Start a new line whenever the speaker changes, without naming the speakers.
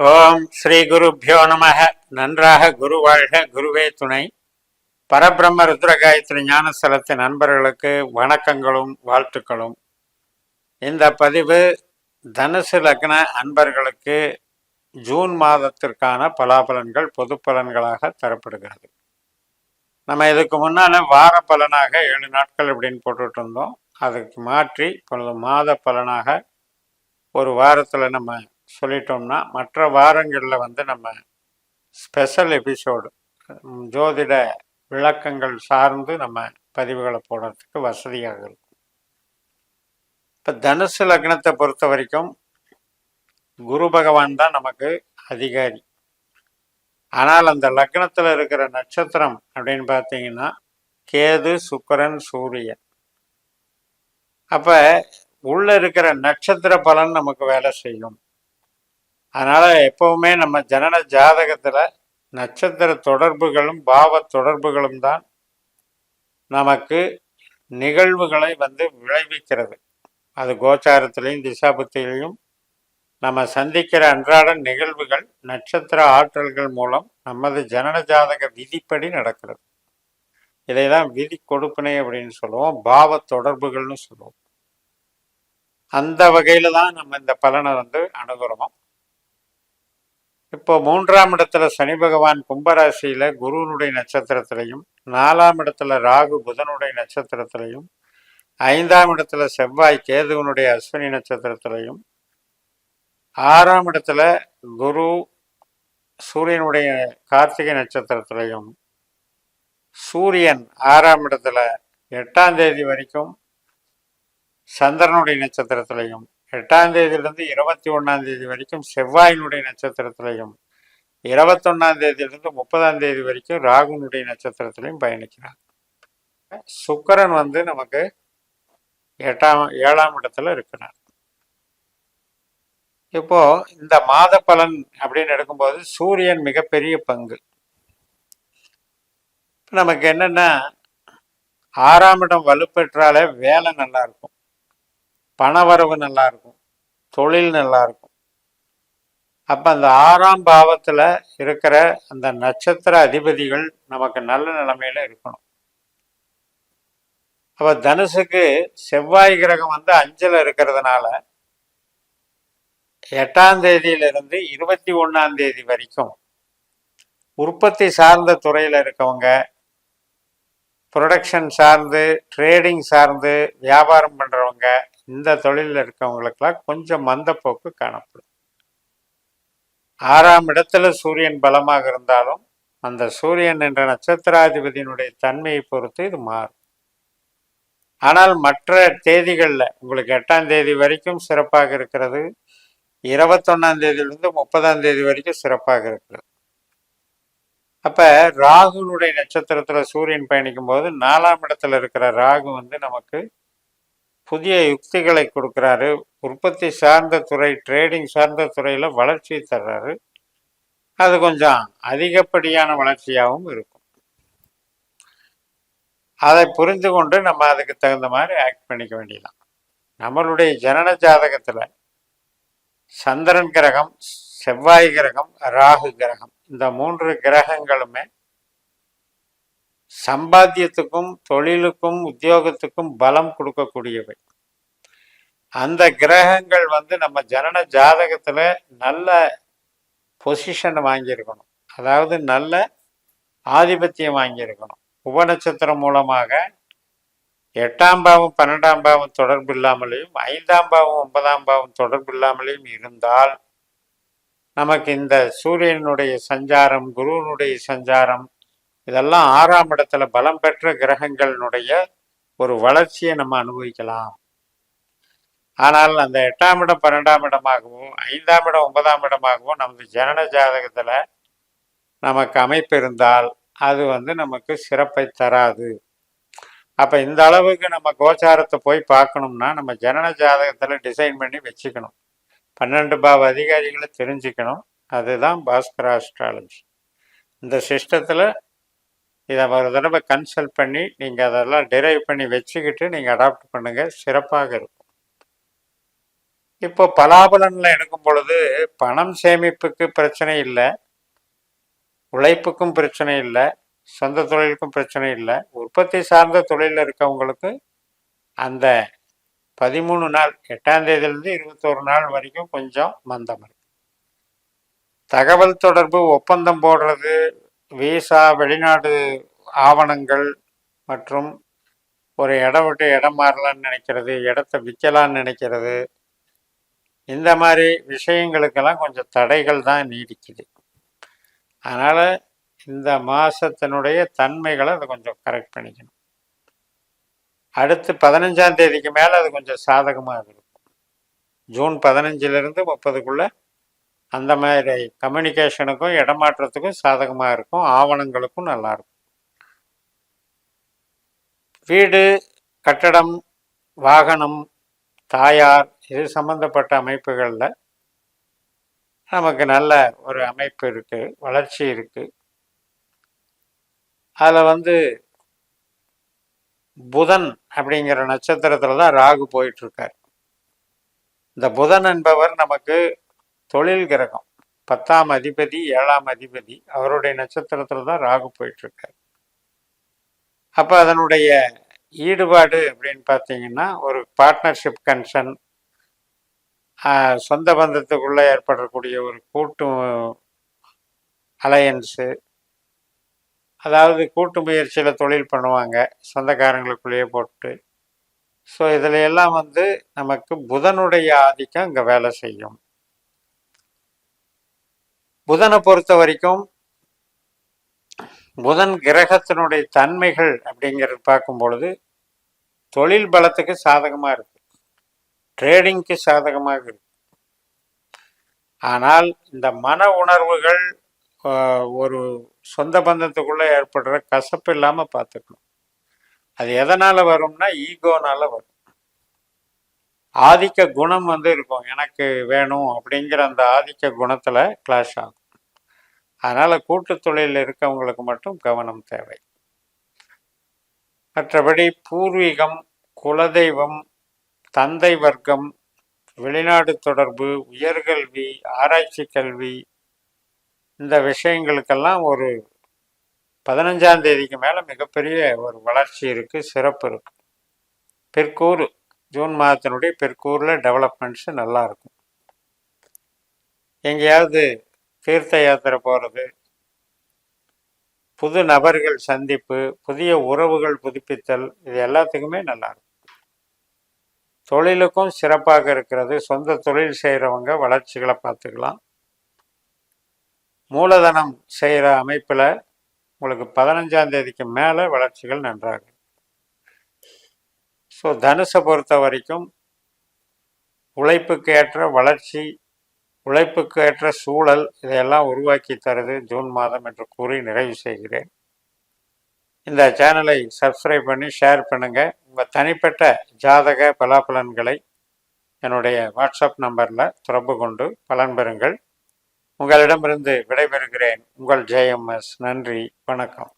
ஓம் ஸ்ரீ குருப்பியோ நமக நன்றாக குரு வாழ்க குருவே துணை. பரபிரம்ம ருத்ரகாயத்ரி ஞானஸ்தலத்தின் நண்பர்களுக்கு வணக்கங்களும் வாழ்த்துக்களும். இந்த பதிவு தனுசு லக்ன அன்பர்களுக்கு ஜூன் மாதத்திற்கான பலாபலன்கள் பொது பலன்களாக தரப்படுகிறது. நம்ம இதுக்கு முன்னால் வார பலனாக ஏழு நாட்கள் அப்படின்னு போட்டுட்டு இருந்தோம். அதுக்கு மாற்றி இப்பொழுது மாத பலனாக ஒரு வாரத்தில் நம்ம சொல்லிட்டோம்னா மற்ற வாரங்களில் வந்து நம்ம ஸ்பெஷல் எபிசோடு ஜோதிட விளக்கங்கள் சார்ந்து நம்ம பதிவுகளை போடுறதுக்கு வசதியாக இருக்கும். இப்போ தனுசு லக்னத்தை பொறுத்த வரைக்கும் குரு பகவான் தான் நமக்கு அதிகாரி. ஆனால் அந்த லக்னத்தில் இருக்கிற நட்சத்திரம் அப்படின்னு பார்த்தீங்கன்னா கேது சுக்கிரன் சூரியன். அப்போ உள்ள இருக்கிற நட்சத்திர பலன் நமக்கு வேலை செய்யும். அதனால் எப்பவுமே நம்ம ஜனன ஜாதகத்தில் நட்சத்திர தொடர்புகளும் பாவ தொடர்புகளும் தான் நமக்கு நிகழ்வுகளை வந்து விளைவிக்கிறது. அது கோச்சாரத்திலையும் திசாபுத்திலையும் நம்ம சந்திக்கிற அன்றாட நிகழ்வுகள் நட்சத்திர ஆற்றல்கள் மூலம் நமது ஜனன ஜாதக விதிப்படி நடக்கிறது. இதை தான் விதி கொடுப்பினை அப்படின்னு சொல்லுவோம் பாவ தொடர்புகள்னு சொல்லுவோம். அந்த வகையில் தான் நம்ம இந்த பலனை வந்து அணுகுறோம். இப்போ மூன்றாம் இடத்துல சனி பகவான் கும்பராசியில குருவனுடைய நட்சத்திரத்திலையும் நாலாம் இடத்துல ராகு புதனுடைய நட்சத்திரத்திலையும் ஐந்தாம் இடத்துல செவ்வாய் கேதுவனுடைய அஸ்வினி நட்சத்திரத்திலையும் ஆறாம் இடத்துல குரு சூரியனுடைய கார்த்திகை நட்சத்திரத்திலையும் சூரியன் ஆறாம் இடத்துல எட்டாம் தேதி வரைக்கும் சந்திரனுடைய நட்சத்திரத்திலையும் எட்டாம் தேதியிலிருந்து இருபத்தி ஒன்றாம் தேதி வரைக்கும் செவ்வாயினுடைய நட்சத்திரத்திலையும் இருபத்தொன்னாம் தேதியிலிருந்து முப்பதாம் தேதி வரைக்கும் ராகுனுடைய நட்சத்திரத்திலையும் பயணிக்கிறார். சுக்கரன் வந்து நமக்கு எட்டாம் ஏழாம் இடத்துல இருக்கிறார். இப்போ இந்த மாத பலன் அப்படின்னு எடுக்கும்போது சூரியன் மிகப்பெரிய பங்கு. நமக்கு என்னன்னா ஆறாம் இடம் வலுப்பெற்றாலே வேலை நல்லா இருக்கும். பணவரவு நல்லா இருக்கும் தொழில் நல்லா இருக்கும் அப்ப அந்த ஆறாம் பாவத்துல இருக்கிற அந்த நட்சத்திர அதிபதிகள் நமக்கு நல்ல நிலைமையில இருக்கணும். அப்ப தனுசுக்கு செவ்வாய் கிரகம் வந்து அஞ்சல இருக்கிறதுனால எட்டாம் தேதியிலிருந்து இருபத்தி ஒன்னாம் தேதி வரைக்கும் உற்பத்தி சார்ந்த துறையில இருக்கவங்க ப்ரொடக்ஷன் சார்ந்து ட்ரேடிங் சார்ந்து வியாபாரம் பண்றவங்க இந்த தொழிலில் இருக்கவங்களுக்கெல்லாம் கொஞ்சம் மந்தப்போக்கு காணப்படும். ஆறாம் இடத்துல சூரியன் பலமாக இருந்தாலும் அந்த சூரியன் என்ற நட்சத்திராதிபதியினுடைய தன்மையை பொறுத்து இது மாறும். ஆனால் மற்ற தேதிகளில் உங்களுக்கு எட்டாம் தேதி வரைக்கும் சிறப்பாக இருக்கிறது. இருபத்தொன்னாம் தேதியிலிருந்து முப்பதாம் தேதி வரைக்கும் சிறப்பாக இருக்கிறது. அப்ப ராகுனுடைய நட்சத்திரத்துல சூரியன் பயணிக்கும் போது நாலாம் இடத்துல இருக்கிற ராகு வந்து நமக்கு புதிய யுக்திகளை கொடுக்குறாரு. உற்பத்தி சார்ந்த துறை ட்ரேடிங் சார்ந்த துறையில் வளர்ச்சி தர்றாரு. அது கொஞ்சம் அதிகப்படியான வளர்ச்சியாகவும் இருக்கும். அதை புரிந்து கொண்டு நம்ம அதுக்கு தகுந்த மாதிரி ஆக்ட் பண்ணிக்க வேண்டியதான் நம்மளுடைய ஜனன ஜாதகத்தில் சந்திரன் கிரகம் செவ்வாய் கிரகம் ராகு கிரகம் இந்த மூன்று கிரகங்களுமே சம்பாத்தியத்துக்கும் தொழிலுக்கும் உத்தியோகத்துக்கும் பலம் கொடுக்கக்கூடியவை. அந்த கிரகங்கள் வந்து நம்ம ஜனன ஜாதகத்துல நல்ல பொசிஷன் வாங்கியிருக்கணும். அதாவது நல்ல ஆதிபத்தியம் வாங்கியிருக்கணும். உபநட்சத்திரம் மூலமாக எட்டாம் பாவம் பன்னெண்டாம் பாவம் தொடர்பு இல்லாமலேயும் ஐந்தாம் பாவம் ஒன்பதாம் பாவம் தொடர்பு இல்லாமலேயும் இருந்தால் நமக்கு இந்த சூரியனுடைய சஞ்சாரம் குருவனுடைய சஞ்சாரம் இதெல்லாம் ஆறாம் இடத்துல பலம் பெற்ற கிரகங்களினுடைய ஒரு வளர்ச்சியை நம்ம அனுபவிக்கலாம். ஆனால் அந்த எட்டாம் இடம் பன்னெண்டாம் இடமாகவும் ஐந்தாம் இடம் ஒன்பதாம் இடமாகவும் நமது ஜனன ஜாதகத்தில் நமக்கு அமைப்பு இருந்தால் அது வந்து நமக்கு சிறப்பை தராது. அப்போ இந்த அளவுக்கு நம்ம கோச்சாரத்தை போய் பார்க்கணும்னா நம்ம ஜனன ஜாதகத்தில் டிசைன் பண்ணி வச்சுக்கணும். பன்னெண்டு பாவ அதிகாரிகளை தெரிஞ்சுக்கணும். அதுதான் பாஸ்கர் ஆஸ்ட்ராலஜி. இந்த சிஸ்டத்தில் இதை ஒரு தடவை கன்சல்ட் பண்ணி நீங்கள் அதெல்லாம் டிரைவ் பண்ணி வச்சுக்கிட்டு நீங்கள் அடாப்ட் பண்ணுங்கள் சிறப்பாக இருக்கும். இப்போ பலாபலனில் எடுக்கும் பொழுது பணம் சேமிப்புக்கு பிரச்சனை இல்லை. உழைப்புக்கும் பிரச்சனை இல்லை. சொந்த தொழிலுக்கும் பிரச்சனை இல்லை. உற்பத்தி சார்ந்த தொழிலில் இருக்கவங்களுக்கு அந்த பதிமூணு நாள் எட்டாம் தேதியிலிருந்து இருபத்தோரு நாள் வரைக்கும் கொஞ்சம் மந்தம் இருக்கு. தகவல் தொடர்பு ஒப்பந்தம் போடுறது விசா வெளிநாடு ஆவணங்கள் மற்றும் ஒரு இடம் விட்டு இடம் மாறலான்னு நினைக்கிறது இடத்த விற்கலான்னு நினைக்கிறது. இந்த மாதிரி விஷயங்களுக்கெல்லாம் கொஞ்சம் தடைகள் தான் நீடிக்குது. அதனால் இந்த மாதத்தினுடைய தன்மைகளை அதை கொஞ்சம் கரெக்ட் பண்ணிக்கணும். அடுத்து பதினஞ்சாம் தேதிக்கு மேலே அது கொஞ்சம் சாதகமாக இருக்கும். ஜூன் பதினஞ்சிலிருந்து முப்பதுக்குள்ளே அந்த மாதிரி கம்யூனிகேஷனுக்கும் இடமாற்றத்துக்கும் சாதகமாக இருக்கும். ஆவணங்களுக்கும் நல்லாயிருக்கும் வீடு கட்டடம் வாகனம் தாயார் இது சம்பந்தப்பட்ட அமைப்புகளில் நமக்கு நல்ல ஒரு அமைப்பு இருக்குது வளர்ச்சி இருக்குது அதில் வந்து புதன் அப்படிங்கிற நட்சத்திரத்தில் தான் ராகு போயிட்டுருக்கார் இந்த புதன் என்பவர் நமக்கு தொழில் கிரகம். பத்தாம் அதிபதி ஏழாம் அதிபதி. அவருடைய நட்சத்திரத்தில் தான் ராகு போயிட்டுருக்காரு. அப்போ அதனுடைய ஈடுபாடு அப்படின்னு பார்த்தீங்கன்னா ஒரு பார்ட்னர்ஷிப் கன்சன் சொந்த பந்தத்துக்குள்ளே ஏற்படக்கூடிய ஒரு கூட்டு அலையன்ஸு அதாவது கூட்டு முயற்சியில் தொழில் பண்ணுவாங்க சொந்தக்காரங்களுக்குள்ளேயே போட்டு. ஸோ இதில் எல்லாம் வந்து நமக்கு புதனுடைய ஆதிக்கம் இங்கே வேலை செய்யும். புதனை பொறுத்த வரைக்கும் புதன் கிரகத்தினுடைய தன்மைகள் அப்படிங்கிறது பார்க்கும் பொழுது தொழில் பலத்துக்கு சாதகமாக இருக்கு. ட்ரேடிங்க்கு சாதகமாக இருக்கு. ஆனால் இந்த மன உணர்வுகள் ஒரு சொந்த பந்தத்துக்குள்ளே ஏற்படுற கசப்பு இல்லாமல் பார்த்துக்கணும். அது எதனால் வரும்னா ஈகோனால் வரும். ஆதிக்க குணம் வந்து இருக்கும். எனக்கு வேணும் அப்படிங்கிற அந்த ஆதிக்க குணத்தில் கிளாஷ் ஆகும். அதனால் கூட்டு தொழிலில் இருக்கவங்களுக்கு மட்டும் கவனம் தேவை. மற்றபடி பூர்வீகம் குலதெய்வம் தந்தை வர்க்கம் வெளிநாடு தொடர்பு உயர்கல்வி ஆராய்ச்சி கல்வி இந்த விஷயங்களுக்கெல்லாம் ஒரு பதினஞ்சாம் தேதிக்கு மேலே மிகப்பெரிய ஒரு வளர்ச்சி இருக்குது சிறப்பு இருக்குது பிற்கூறு. ஜூன் மாதத்தினுடைய பிற்கூரில் டெவலப்மெண்ட்ஸு நல்லாயிருக்கும் எங்கேயாவது தீர்த்த யாத்திரை போகிறது புது நபர்கள் சந்திப்பு புதிய உறவுகள் புதுப்பித்தல் இது எல்லாத்துக்குமே நல்லாயிருக்கும் தொழிலுக்கும் சிறப்பாக இருக்கிறது. சொந்த தொழில் செய்கிறவங்க வளர்ச்சிகளை பார்த்துக்கலாம். மூலதனம் செய்கிற அமைப்பில் உங்களுக்கு பதினஞ்சாம் தேதிக்கு மேலே வளர்ச்சிகள் நன்றாகும். ஸோ தனுசை பொறுத்த வரைக்கும் உழைப்புக்கு ஏற்ற வளர்ச்சி உழைப்புக்கு ஏற்ற சூழல் இதையெல்லாம் உருவாக்கி தருது ஜூன் மாதம் என்று கூறி நிறைவு செய்கிறேன். இந்த சேனலை சப்ஸ்கிரைப் பண்ணி ஷேர் பண்ணுங்கள் உங்கள் தனிப்பட்ட ஜாதக பலாபலன்களை என்னுடைய வாட்ஸ்அப் நம்பரில் தொடர்பு கொண்டு பலன் பெறுங்கள். உங்களிடமிருந்து விடைபெறுகிறேன். உங்கள் ஜேஎம்எஸ் நன்றி. வணக்கம்.